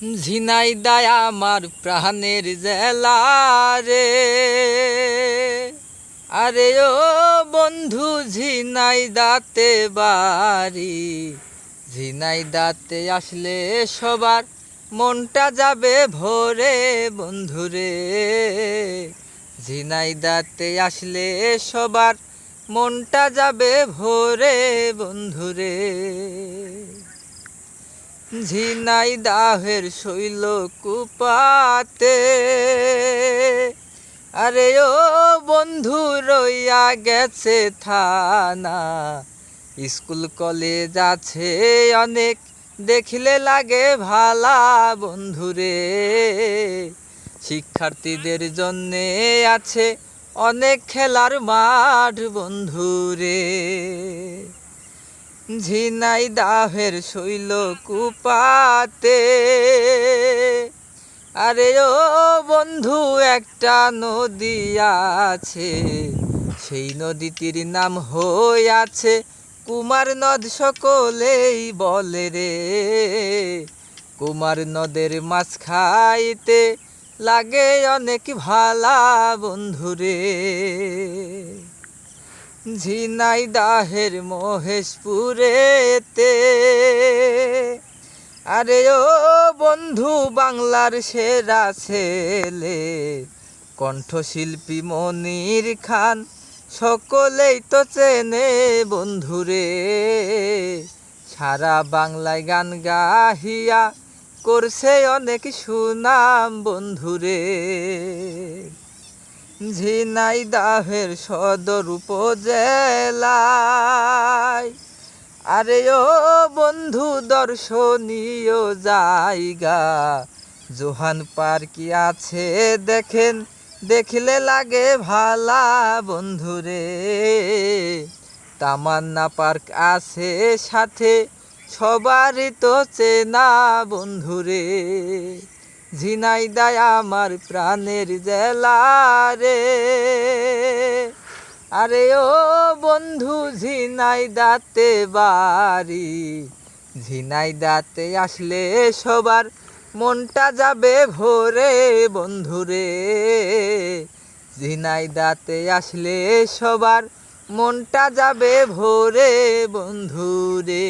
ঝিনাইদায় আমার প্রাণের জেলা রে। আরে ও বন্ধু ঝিনাইদাতে বাড়ি ঝিনাইদাতে আসলে সবার মনটা যাবে ভরে বন্ধুরে ঝিনাইদাতে আসলে সবার মনটা যাবে ভরে বন্ধুরে ঝিনাই দাহের শৈল কুপাতে। আরে ও বন্ধু, রইয়া গেছে থানা। স্কুল কলেজ আছে অনেক, দেখলে লাগে ভালা বন্ধুরে। শিক্ষার্থীদের জন্যে আছে অনেক খেলার মাঠ বন্ধুরে। ঝিনাই দাহের শৈল কুপাতে। আরে ও বন্ধু, একটা নদী আছে, সেই নদীটির নাম হইয়াছে কুমার নদ, সকলেই বলে রে। কুমার নদের মাছ খাইতে লাগে অনেক ভালা বন্ধুরে ঝিনাই দাহের মহেশপুরেতে। আরে ও বন্ধু, বাংলার সেরা ছেলে, কণ্ঠশিল্পী মনির খান, সকলেই তো চেনে বন্ধুরে। সারা বাংলায় গান গাহিয়া করছে অনেক সুনাম বন্ধুরে। ঝিনাই দাহের সদর উপজেলায়। আরে ও বন্ধু, দর্শনীয় জায়গা। জোহান পার্কি আছে দেখেন? দেখলে লাগে ভালা বন্ধুরে তামান্না পার্ক আছে সাথে, সবারই তো চেনা বন্ধুরে ঝিনাইদায় আমার প্রাণের জেলা রে। আরে ও বন্ধু, ঝিনাই দাতে বাড়ি। ঝিনাই দাতে আসলে সবার মনটা যাবে ভোরে বন্ধুরে ঝিনাই দাতে আসলে সবার মনটা যাবে ভোরে বন্ধুরে